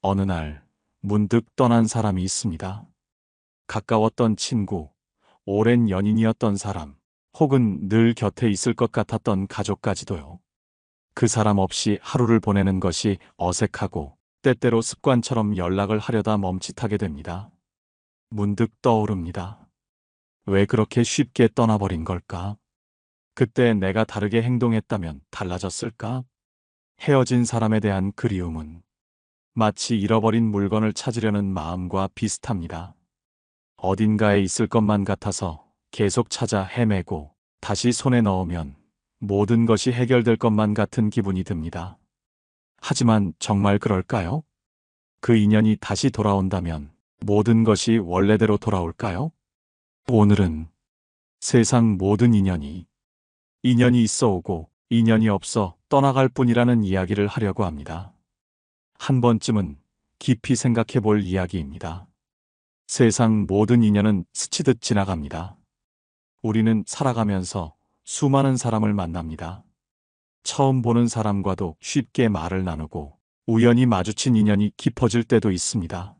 어느 날 문득 떠난 사람이 있습니다. 가까웠던 친구, 오랜 연인이었던 사람, 혹은 늘 곁에 있을 것 같았던 가족까지도요. 그 사람 없이 하루를 보내는 것이 어색하고 때때로 습관처럼 연락을 하려다 멈칫하게 됩니다. 문득 떠오릅니다. 왜 그렇게 쉽게 떠나버린 걸까? 그때 내가 다르게 행동했다면 달라졌을까? 헤어진 사람에 대한 그리움은 마치 잃어버린 물건을 찾으려는 마음과 비슷합니다. 어딘가에 있을 것만 같아서 계속 찾아 헤매고 다시 손에 넣으면 모든 것이 해결될 것만 같은 기분이 듭니다. 하지만 정말 그럴까요? 그 인연이 다시 돌아온다면 모든 것이 원래대로 돌아올까요? 오늘은 세상 모든 인연이 인연이 있어 오고 인연이 없어 떠나갈 뿐이라는 이야기를 하려고 합니다. 한 번쯤은 깊이 생각해 볼 이야기입니다. 세상 모든 인연은 스치듯 지나갑니다. 우리는 살아가면서 수많은 사람을 만납니다. 처음 보는 사람과도 쉽게 말을 나누고 우연히 마주친 인연이 깊어질 때도 있습니다.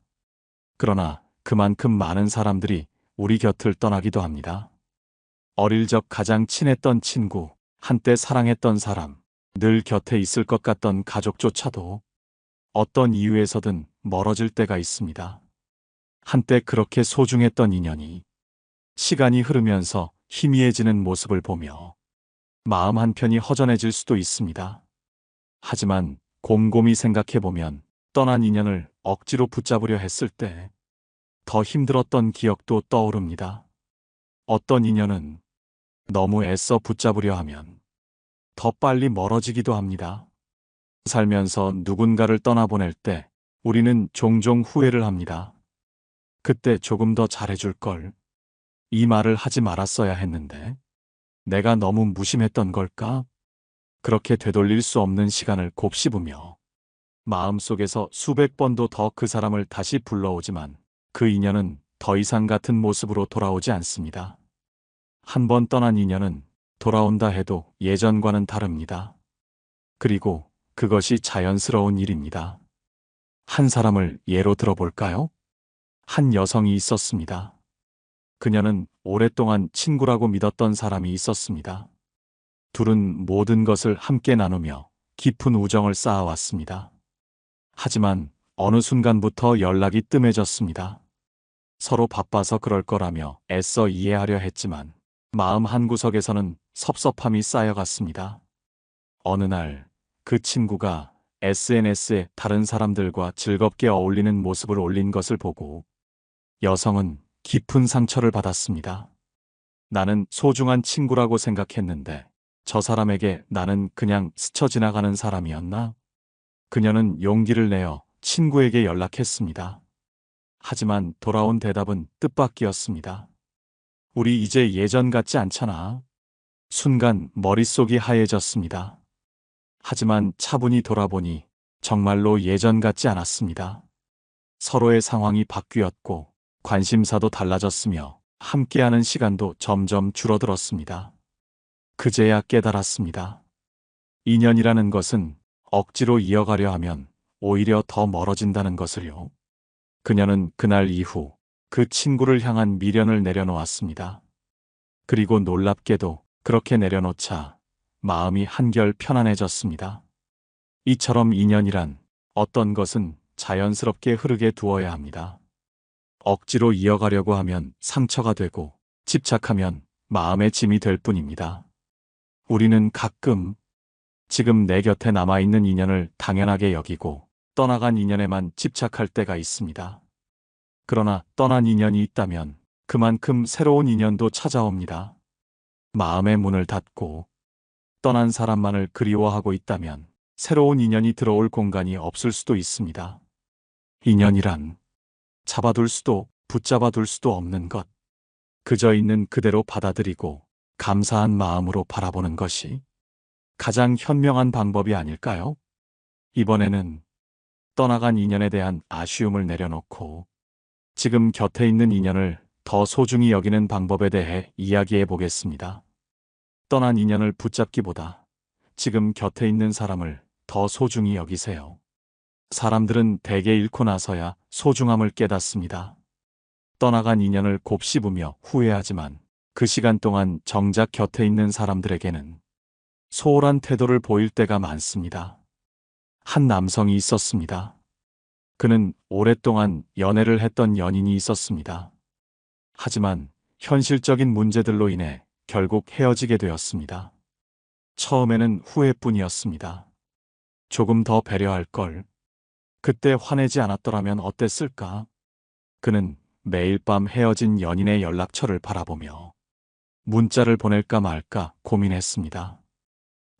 그러나 그만큼 많은 사람들이 우리 곁을 떠나기도 합니다. 어릴 적 가장 친했던 친구, 한때 사랑했던 사람, 늘 곁에 있을 것 같던 가족조차도 어떤 이유에서든 멀어질 때가 있습니다. 한때 그렇게 소중했던 인연이 시간이 흐르면서 희미해지는 모습을 보며 마음 한편이 허전해질 수도 있습니다. 하지만 곰곰이 생각해보면 떠난 인연을 억지로 붙잡으려 했을 때 더 힘들었던 기억도 떠오릅니다. 어떤 인연은 너무 애써 붙잡으려 하면 더 빨리 멀어지기도 합니다. 살면서 누군가를 떠나보낼 때 우리는 종종 후회를 합니다. 그때 조금 더 잘해줄 걸. 이 말을 하지 말았어야 했는데. 내가 너무 무심했던 걸까? 그렇게 되돌릴 수 없는 시간을 곱씹으며 마음속에서 수백 번도 더 그 사람을 다시 불러오지만 그 인연은 더 이상 같은 모습으로 돌아오지 않습니다. 한 번 떠난 인연은 돌아온다 해도 예전과는 다릅니다. 그리고 그것이 자연스러운 일입니다. 한 사람을 예로 들어볼까요? 한 여성이 있었습니다. 그녀는 오랫동안 친구라고 믿었던 사람이 있었습니다. 둘은 모든 것을 함께 나누며 깊은 우정을 쌓아왔습니다. 하지만 어느 순간부터 연락이 뜸해졌습니다. 서로 바빠서 그럴 거라며 애써 이해하려 했지만 마음 한구석에서는 섭섭함이 쌓여갔습니다. 어느 날 그 친구가 SNS에 다른 사람들과 즐겁게 어울리는 모습을 올린 것을 보고 여성은 깊은 상처를 받았습니다. 나는 소중한 친구라고 생각했는데 저 사람에게 나는 그냥 스쳐 지나가는 사람이었나? 그녀는 용기를 내어 친구에게 연락했습니다. 하지만 돌아온 대답은 뜻밖이었습니다. 우리 이제 예전 같지 않잖아. 순간 머릿속이 하얘졌습니다. 하지만 차분히 돌아보니 정말로 예전 같지 않았습니다. 서로의 상황이 바뀌었고 관심사도 달라졌으며 함께하는 시간도 점점 줄어들었습니다. 그제야 깨달았습니다. 인연이라는 것은 억지로 이어가려 하면 오히려 더 멀어진다는 것을요. 그녀는 그날 이후 그 친구를 향한 미련을 내려놓았습니다. 그리고 놀랍게도 그렇게 내려놓자 마음이 한결 편안해졌습니다. 이처럼 인연이란 어떤 것은 자연스럽게 흐르게 두어야 합니다. 억지로 이어가려고 하면 상처가 되고 집착하면 마음의 짐이 될 뿐입니다. 우리는 가끔 지금 내 곁에 남아있는 인연을 당연하게 여기고 떠나간 인연에만 집착할 때가 있습니다. 그러나 떠난 인연이 있다면 그만큼 새로운 인연도 찾아옵니다. 마음의 문을 닫고 떠난 사람만을 그리워하고 있다면 새로운 인연이 들어올 공간이 없을 수도 있습니다. 인연이란 잡아둘 수도 붙잡아둘 수도 없는 것. 그저 있는 그대로 받아들이고 감사한 마음으로 바라보는 것이 가장 현명한 방법이 아닐까요? 이번에는 떠나간 인연에 대한 아쉬움을 내려놓고 지금 곁에 있는 인연을 더 소중히 여기는 방법에 대해 이야기해 보겠습니다. 떠난 인연을 붙잡기보다 지금 곁에 있는 사람을 더 소중히 여기세요. 사람들은 대개 잃고 나서야 소중함을 깨닫습니다. 떠나간 인연을 곱씹으며 후회하지만 그 시간 동안 정작 곁에 있는 사람들에게는 소홀한 태도를 보일 때가 많습니다. 한 남성이 있었습니다. 그는 오랫동안 연애를 했던 연인이 있었습니다. 하지만 현실적인 문제들로 인해 결국 헤어지게 되었습니다. 처음에는 후회뿐이었습니다. 조금 더 배려할 걸. 그때 화내지 않았더라면 어땠을까? 그는 매일 밤 헤어진 연인의 연락처를 바라보며 문자를 보낼까 말까 고민했습니다.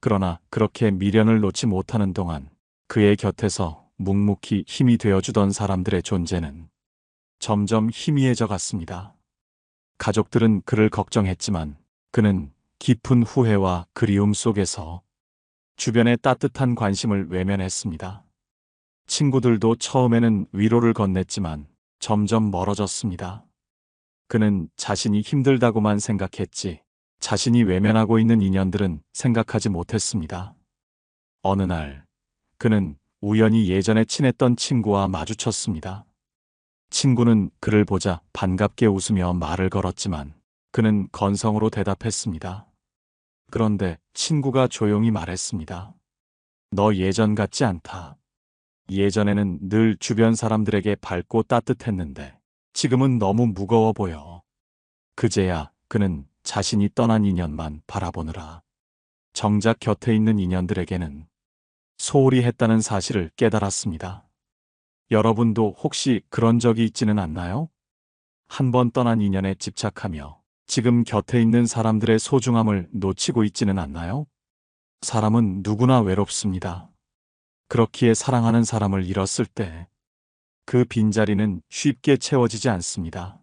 그러나 그렇게 미련을 놓지 못하는 동안 그의 곁에서 묵묵히 힘이 되어주던 사람들의 존재는 점점 희미해져 갔습니다. 가족들은 그를 걱정했지만 그는 깊은 후회와 그리움 속에서 주변의 따뜻한 관심을 외면했습니다. 친구들도 처음에는 위로를 건넸지만 점점 멀어졌습니다. 그는 자신이 힘들다고만 생각했지 자신이 외면하고 있는 인연들은 생각하지 못했습니다. 어느 날 그는 우연히 예전에 친했던 친구와 마주쳤습니다. 친구는 그를 보자 반갑게 웃으며 말을 걸었지만 그는 건성으로 대답했습니다. 그런데 친구가 조용히 말했습니다. 너 예전 같지 않다. 예전에는 늘 주변 사람들에게 밝고 따뜻했는데 지금은 너무 무거워 보여. 그제야 그는 자신이 떠난 인연만 바라보느라 정작 곁에 있는 인연들에게는 소홀히 했다는 사실을 깨달았습니다. 여러분도 혹시 그런 적이 있지는 않나요? 한 번 떠난 인연에 집착하며 지금 곁에 있는 사람들의 소중함을 놓치고 있지는 않나요? 사람은 누구나 외롭습니다. 그렇기에 사랑하는 사람을 잃었을 때 그 빈자리는 쉽게 채워지지 않습니다.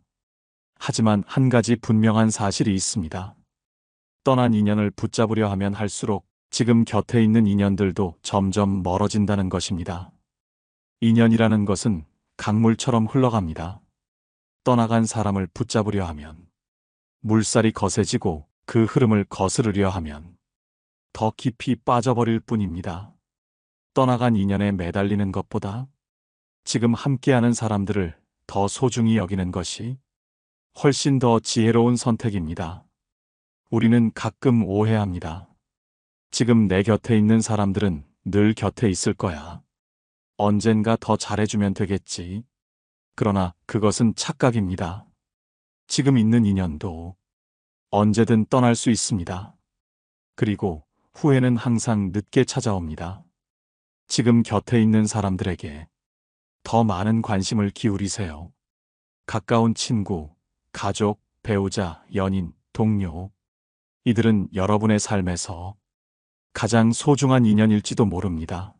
하지만 한 가지 분명한 사실이 있습니다. 떠난 인연을 붙잡으려 하면 할수록 지금 곁에 있는 인연들도 점점 멀어진다는 것입니다. 인연이라는 것은 강물처럼 흘러갑니다. 떠나간 사람을 붙잡으려 하면 물살이 거세지고 그 흐름을 거스르려 하면 더 깊이 빠져버릴 뿐입니다. 떠나간 인연에 매달리는 것보다 지금 함께하는 사람들을 더 소중히 여기는 것이 훨씬 더 지혜로운 선택입니다. 우리는 가끔 오해합니다. 지금 내 곁에 있는 사람들은 늘 곁에 있을 거야. 언젠가 더 잘해주면 되겠지. 그러나 그것은 착각입니다. 지금 있는 인연도 언제든 떠날 수 있습니다. 그리고 후회는 항상 늦게 찾아옵니다. 지금 곁에 있는 사람들에게 더 많은 관심을 기울이세요. 가까운 친구, 가족, 배우자, 연인, 동료. 이들은 여러분의 삶에서 가장 소중한 인연일지도 모릅니다.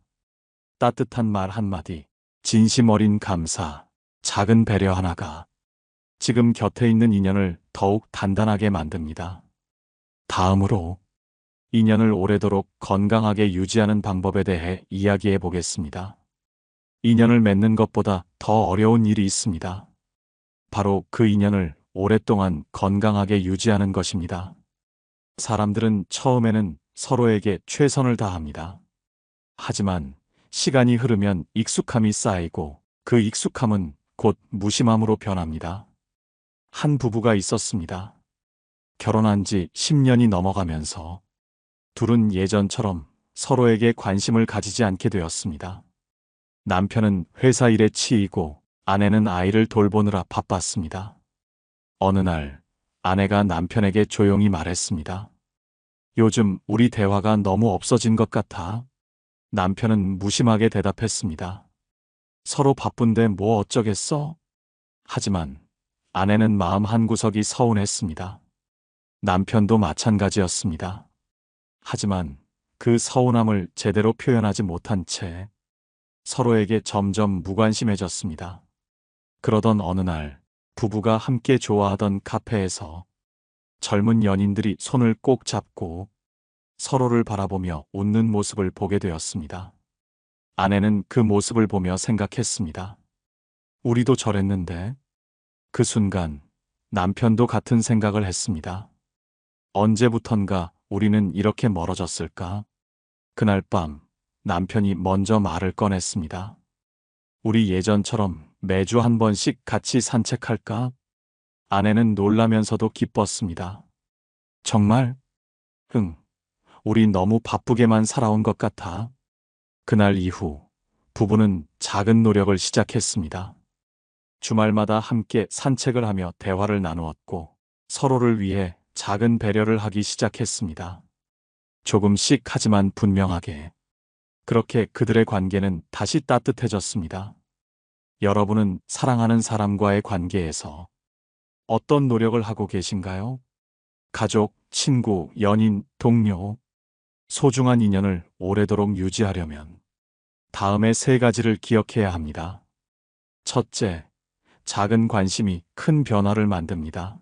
따뜻한 말 한마디, 진심 어린 감사, 작은 배려 하나가 지금 곁에 있는 인연을 더욱 단단하게 만듭니다. 다음으로 인연을 오래도록 건강하게 유지하는 방법에 대해 이야기해 보겠습니다. 인연을 맺는 것보다 더 어려운 일이 있습니다. 바로 그 인연을 오랫동안 건강하게 유지하는 것입니다. 사람들은 처음에는 서로에게 최선을 다합니다. 하지만 시간이 흐르면 익숙함이 쌓이고 그 익숙함은 곧 무심함으로 변합니다. 한 부부가 있었습니다. 결혼한 지 10년이 넘어가면서 둘은 예전처럼 서로에게 관심을 가지지 않게 되었습니다. 남편은 회사 일에 치이고 아내는 아이를 돌보느라 바빴습니다. 어느 날 아내가 남편에게 조용히 말했습니다. 요즘 우리 대화가 너무 없어진 것 같아. 남편은 무심하게 대답했습니다. 서로 바쁜데 뭐 어쩌겠어? 하지만 아내는 마음 한구석이 서운했습니다. 남편도 마찬가지였습니다. 하지만 그 서운함을 제대로 표현하지 못한 채 서로에게 점점 무관심해졌습니다. 그러던 어느 날 부부가 함께 좋아하던 카페에서 젊은 연인들이 손을 꼭 잡고 서로를 바라보며 웃는 모습을 보게 되었습니다. 아내는 그 모습을 보며 생각했습니다. 우리도 저랬는데 그 순간 남편도 같은 생각을 했습니다. 언제부턴가 우리는 이렇게 멀어졌을까? 그날 밤 남편이 먼저 말을 꺼냈습니다. 우리 예전처럼 매주 한 번씩 같이 산책할까? 아내는 놀라면서도 기뻤습니다. 정말? 응. 우리 너무 바쁘게만 살아온 것 같아. 그날 이후 부부는 작은 노력을 시작했습니다. 주말마다 함께 산책을 하며 대화를 나누었고 서로를 위해 작은 배려를 하기 시작했습니다. 조금씩 하지만 분명하게. 그렇게 그들의 관계는 다시 따뜻해졌습니다. 여러분은 사랑하는 사람과의 관계에서 어떤 노력을 하고 계신가요? 가족, 친구, 연인, 동료, 소중한 인연을 오래도록 유지하려면 다음의 세 가지를 기억해야 합니다. 첫째, 작은 관심이 큰 변화를 만듭니다.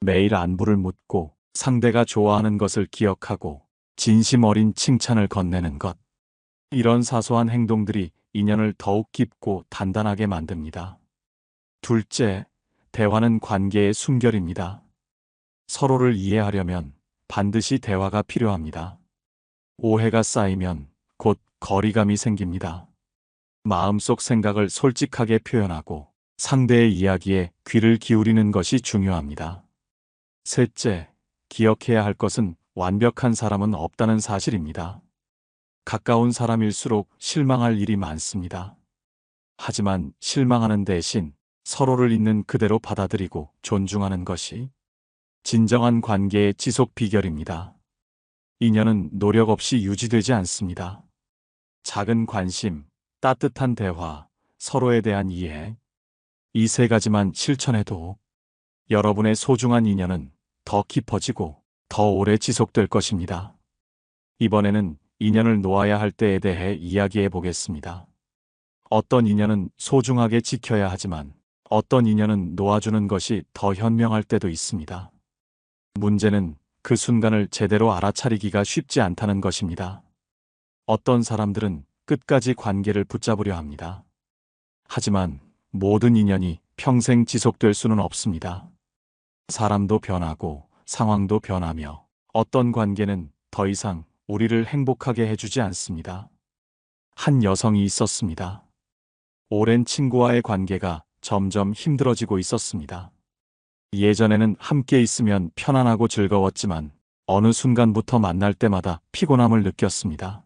매일 안부를 묻고 상대가 좋아하는 것을 기억하고 진심 어린 칭찬을 건네는 것. 이런 사소한 행동들이 인연을 더욱 깊고 단단하게 만듭니다. 둘째, 대화는 관계의 순결입니다. 서로를 이해하려면 반드시 대화가 필요합니다. 오해가 쌓이면 곧 거리감이 생깁니다. 마음속 생각을 솔직하게 표현하고 상대의 이야기에 귀를 기울이는 것이 중요합니다. 셋째, 기억해야 할 것은 완벽한 사람은 없다는 사실입니다. 가까운 사람일수록 실망할 일이 많습니다. 하지만 실망하는 대신 서로를 있는 그대로 받아들이고 존중하는 것이 진정한 관계의 지속 비결입니다. 인연은 노력 없이 유지되지 않습니다. 작은 관심, 따뜻한 대화, 서로에 대한 이해. 이 세 가지만 실천해도 여러분의 소중한 인연은 더 깊어지고 더 오래 지속될 것입니다. 이번에는 인연을 놓아야 할 때에 대해 이야기해 보겠습니다. 어떤 인연은 소중하게 지켜야 하지만 어떤 인연은 놓아주는 것이 더 현명할 때도 있습니다. 문제는 그 순간을 제대로 알아차리기가 쉽지 않다는 것입니다. 어떤 사람들은 끝까지 관계를 붙잡으려 합니다. 하지만 모든 인연이 평생 지속될 수는 없습니다. 사람도 변하고 상황도 변하며 어떤 관계는 더 이상 우리를 행복하게 해주지 않습니다. 한 여성이 있었습니다. 오랜 친구와의 관계가 점점 힘들어지고 있었습니다. 예전에는 함께 있으면 편안하고 즐거웠지만 어느 순간부터 만날 때마다 피곤함을 느꼈습니다.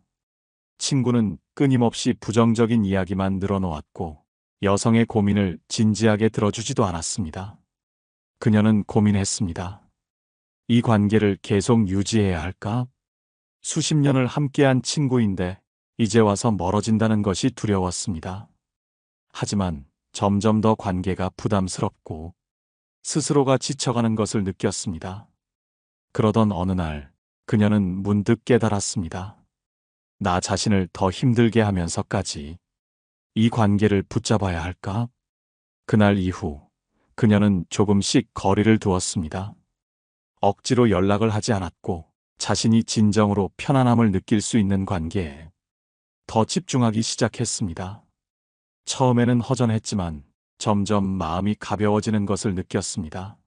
친구는 끊임없이 부정적인 이야기만 늘어놓았고 여성의 고민을 진지하게 들어주지도 않았습니다. 그녀는 고민했습니다. 이 관계를 계속 유지해야 할까? 수십 년을 함께한 친구인데 이제 와서 멀어진다는 것이 두려웠습니다. 하지만 점점 더 관계가 부담스럽고 스스로가 지쳐가는 것을 느꼈습니다. 그러던 어느 날 그녀는 문득 깨달았습니다. 나 자신을 더 힘들게 하면서까지 이 관계를 붙잡아야 할까? 그날 이후 그녀는 조금씩 거리를 두었습니다. 억지로 연락을 하지 않았고 자신이 진정으로 편안함을 느낄 수 있는 관계에 더 집중하기 시작했습니다. 처음에는 허전했지만 점점 마음이 가벼워지는 것을 느꼈습니다.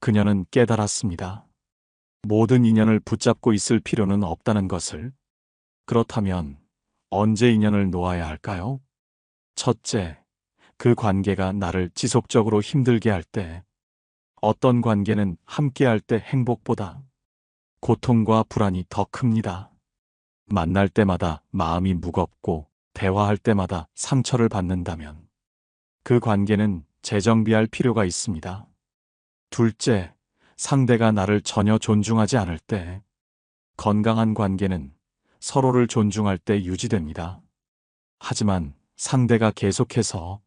그녀는 깨달았습니다. 모든 인연을 붙잡고 있을 필요는 없다는 것을. 그렇다면 언제 인연을 놓아야 할까요? 첫째, 그 관계가 나를 지속적으로 힘들게 할 때, 어떤 관계는 함께할 때 행복보다 고통과 불안이 더 큽니다. 만날 때마다 마음이 무겁고 대화할 때마다 상처를 받는다면 그 관계는 재정비할 필요가 있습니다. 둘째, 상대가 나를 전혀 존중하지 않을 때 건강한 관계는 서로를 존중할 때 유지됩니다. 하지만 상대가 계속해서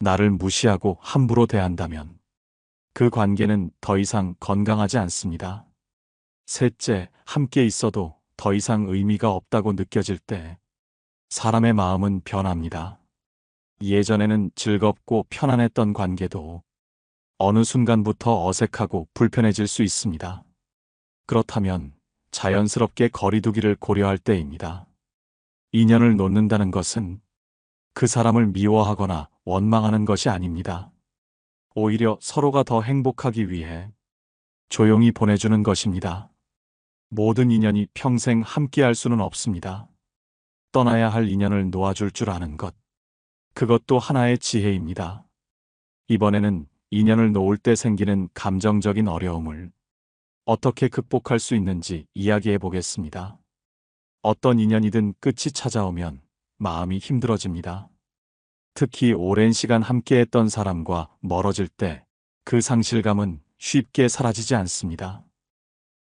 나를 무시하고 함부로 대한다면 그 관계는 더 이상 건강하지 않습니다. 셋째, 함께 있어도 더 이상 의미가 없다고 느껴질 때 사람의 마음은 변합니다. 예전에는 즐겁고 편안했던 관계도 어느 순간부터 어색하고 불편해질 수 있습니다. 그렇다면 자연스럽게 거리두기를 고려할 때입니다. 인연을 놓는다는 것은 그 사람을 미워하거나 원망하는 것이 아닙니다. 오히려 서로가 더 행복하기 위해 조용히 보내주는 것입니다. 모든 인연이 평생 함께할 수는 없습니다. 떠나야 할 인연을 놓아줄 줄 아는 것. 그것도 하나의 지혜입니다. 이번에는 인연을 놓을 때 생기는 감정적인 어려움을 어떻게 극복할 수 있는지 이야기해 보겠습니다. 어떤 인연이든 끝이 찾아오면 마음이 힘들어집니다. 특히 오랜 시간 함께했던 사람과 멀어질 때 그 상실감은 쉽게 사라지지 않습니다.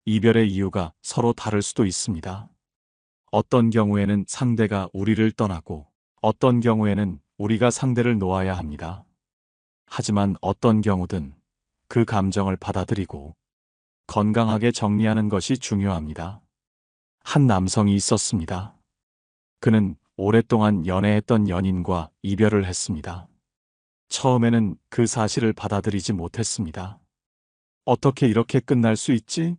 이별의 이유가 서로 다를 수도 있습니다. 어떤 경우에는 상대가 우리를 떠나고 어떤 경우에는 우리가 상대를 놓아야 합니다. 하지만 어떤 경우든 그 감정을 받아들이고 건강하게 정리하는 것이 중요합니다. 한 남성이 있었습니다. 그는 오랫동안 연애했던 연인과 이별을 했습니다. 처음에는 그 사실을 받아들이지 못했습니다. 어떻게 이렇게 끝날 수 있지?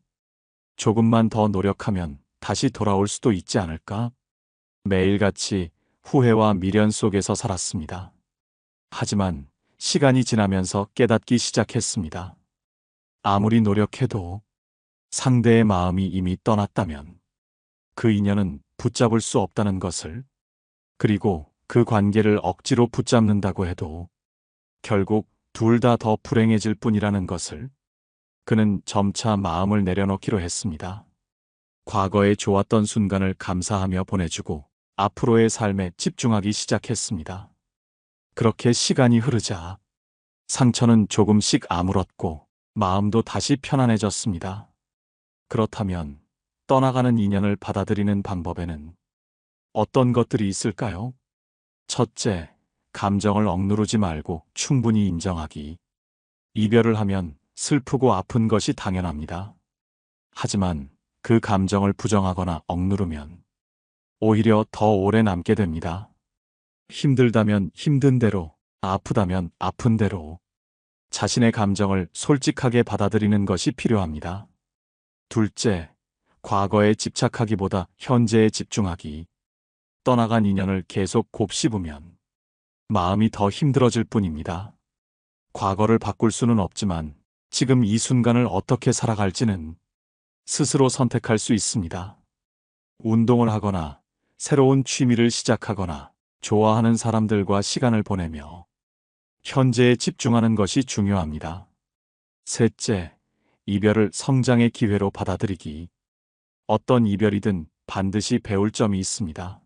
조금만 더 노력하면 다시 돌아올 수도 있지 않을까? 매일같이 후회와 미련 속에서 살았습니다. 하지만 시간이 지나면서 깨닫기 시작했습니다. 아무리 노력해도 상대의 마음이 이미 떠났다면 그 인연은 붙잡을 수 없다는 것을 그리고 그 관계를 억지로 붙잡는다고 해도 결국 둘 다 더 불행해질 뿐이라는 것을 그는 점차 마음을 내려놓기로 했습니다. 과거에 좋았던 순간을 감사하며 보내주고 앞으로의 삶에 집중하기 시작했습니다. 그렇게 시간이 흐르자 상처는 조금씩 아물었고 마음도 다시 편안해졌습니다. 그렇다면 떠나가는 인연을 받아들이는 방법에는 어떤 것들이 있을까요? 첫째, 감정을 억누르지 말고 충분히 인정하기. 이별을 하면 슬프고 아픈 것이 당연합니다. 하지만 그 감정을 부정하거나 억누르면 오히려 더 오래 남게 됩니다. 힘들다면 힘든 대로, 아프다면 아픈 대로 자신의 감정을 솔직하게 받아들이는 것이 필요합니다. 둘째, 과거에 집착하기보다 현재에 집중하기. 떠나간 인연을 계속 곱씹으면 마음이 더 힘들어질 뿐입니다. 과거를 바꿀 수는 없지만 지금 이 순간을 어떻게 살아갈지는 스스로 선택할 수 있습니다. 운동을 하거나 새로운 취미를 시작하거나 좋아하는 사람들과 시간을 보내며 현재에 집중하는 것이 중요합니다. 셋째, 이별을 성장의 기회로 받아들이기. 어떤 이별이든 반드시 배울 점이 있습니다.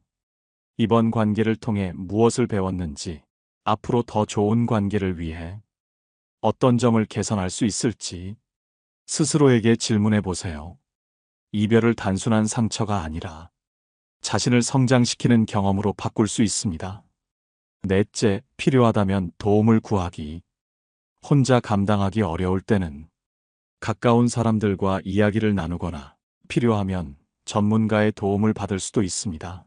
이번 관계를 통해 무엇을 배웠는지, 앞으로 더 좋은 관계를 위해 어떤 점을 개선할 수 있을지 스스로에게 질문해 보세요. 이별을 단순한 상처가 아니라 자신을 성장시키는 경험으로 바꿀 수 있습니다. 넷째, 필요하다면 도움을 구하기. 혼자 감당하기 어려울 때는 가까운 사람들과 이야기를 나누거나 필요하면 전문가의 도움을 받을 수도 있습니다.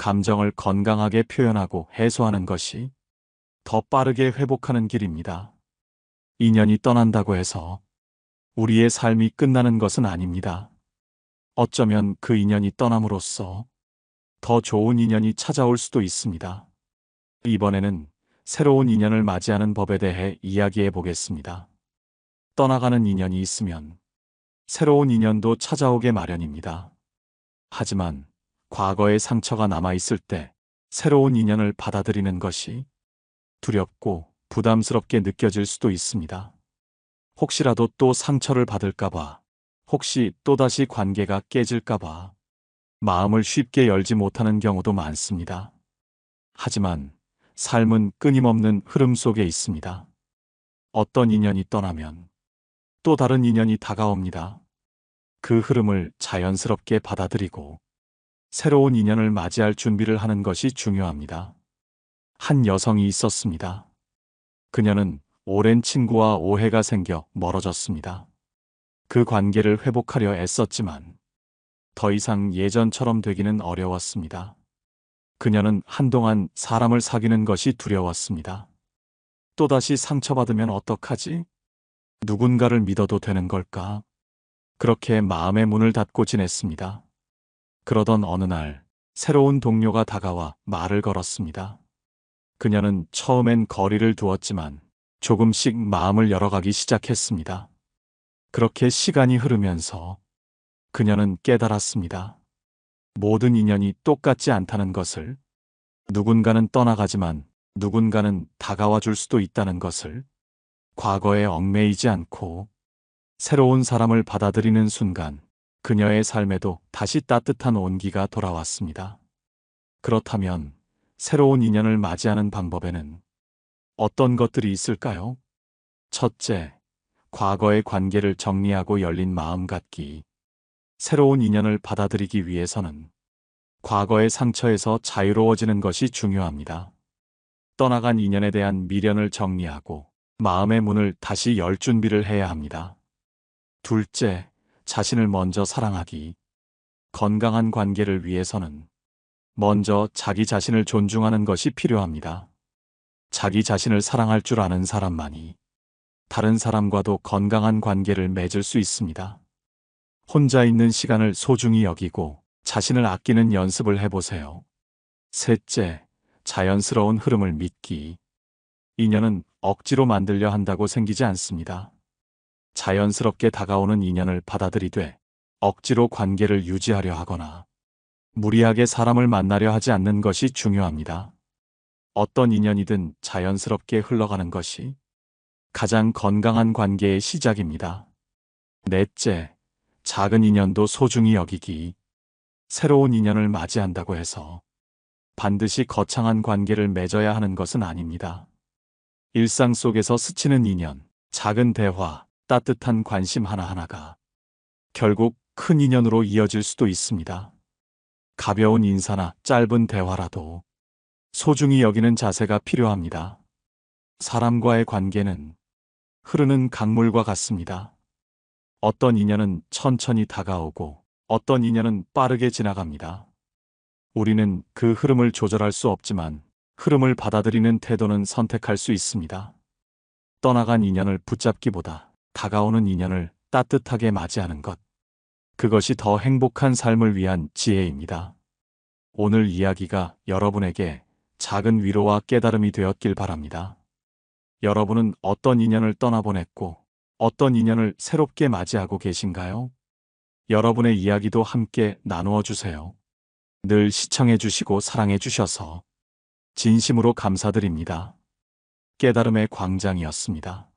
감정을 건강하게 표현하고 해소하는 것이 더 빠르게 회복하는 길입니다. 인연이 떠난다고 해서 우리의 삶이 끝나는 것은 아닙니다. 어쩌면 그 인연이 떠남으로써 더 좋은 인연이 찾아올 수도 있습니다. 이번에는 새로운 인연을 맞이하는 법에 대해 이야기해 보겠습니다. 떠나가는 인연이 있으면 새로운 인연도 찾아오게 마련입니다. 하지만 과거의 상처가 남아있을 때 새로운 인연을 받아들이는 것이 두렵고 부담스럽게 느껴질 수도 있습니다. 혹시라도 또 상처를 받을까봐, 혹시 또다시 관계가 깨질까봐 마음을 쉽게 열지 못하는 경우도 많습니다. 하지만 삶은 끊임없는 흐름 속에 있습니다. 어떤 인연이 떠나면 또 다른 인연이 다가옵니다. 그 흐름을 자연스럽게 받아들이고 새로운 인연을 맞이할 준비를 하는 것이 중요합니다. 한 여성이 있었습니다. 그녀는 오랜 친구와 오해가 생겨 멀어졌습니다. 그 관계를 회복하려 애썼지만 더 이상 예전처럼 되기는 어려웠습니다. 그녀는 한동안 사람을 사귀는 것이 두려웠습니다. 또다시 상처받으면 어떡하지? 누군가를 믿어도 되는 걸까? 그렇게 마음의 문을 닫고 지냈습니다. 그러던 어느 날 새로운 동료가 다가와 말을 걸었습니다. 그녀는 처음엔 거리를 두었지만 조금씩 마음을 열어가기 시작했습니다. 그렇게 시간이 흐르면서 그녀는 깨달았습니다. 모든 인연이 똑같지 않다는 것을 누군가는 떠나가지만 누군가는 다가와 줄 수도 있다는 것을 과거에 얽매이지 않고 새로운 사람을 받아들이는 순간 그녀의 삶에도 다시 따뜻한 온기가 돌아왔습니다. 그렇다면 새로운 인연을 맞이하는 방법에는 어떤 것들이 있을까요? 첫째, 과거의 관계를 정리하고 열린 마음 갖기. 새로운 인연을 받아들이기 위해서는 과거의 상처에서 자유로워지는 것이 중요합니다. 떠나간 인연에 대한 미련을 정리하고 마음의 문을 다시 열 준비를 해야 합니다. 둘째, 자신을 먼저 사랑하기. 건강한 관계를 위해서는 먼저 자기 자신을 존중하는 것이 필요합니다. 자기 자신을 사랑할 줄 아는 사람만이 다른 사람과도 건강한 관계를 맺을 수 있습니다. 혼자 있는 시간을 소중히 여기고 자신을 아끼는 연습을 해보세요. 셋째, 자연스러운 흐름을 믿기. 인연은 억지로 만들려 한다고 생기지 않습니다. 자연스럽게 다가오는 인연을 받아들이되 억지로 관계를 유지하려 하거나 무리하게 사람을 만나려 하지 않는 것이 중요합니다. 어떤 인연이든 자연스럽게 흘러가는 것이 가장 건강한 관계의 시작입니다. 넷째, 작은 인연도 소중히 여기기. 새로운 인연을 맞이한다고 해서 반드시 거창한 관계를 맺어야 하는 것은 아닙니다. 일상 속에서 스치는 인연, 작은 대화, 따뜻한 관심 하나하나가 결국 큰 인연으로 이어질 수도 있습니다. 가벼운 인사나 짧은 대화라도 소중히 여기는 자세가 필요합니다. 사람과의 관계는 흐르는 강물과 같습니다. 어떤 인연은 천천히 다가오고 어떤 인연은 빠르게 지나갑니다. 우리는 그 흐름을 조절할 수 없지만 흐름을 받아들이는 태도는 선택할 수 있습니다. 떠나간 인연을 붙잡기보다 다가오는 인연을 따뜻하게 맞이하는 것. 그것이 더 행복한 삶을 위한 지혜입니다. 오늘 이야기가 여러분에게 작은 위로와 깨달음이 되었길 바랍니다. 여러분은 어떤 인연을 떠나보냈고 어떤 인연을 새롭게 맞이하고 계신가요? 여러분의 이야기도 함께 나누어 주세요. 늘 시청해 주시고 사랑해 주셔서 진심으로 감사드립니다. 깨달음의 광장이었습니다.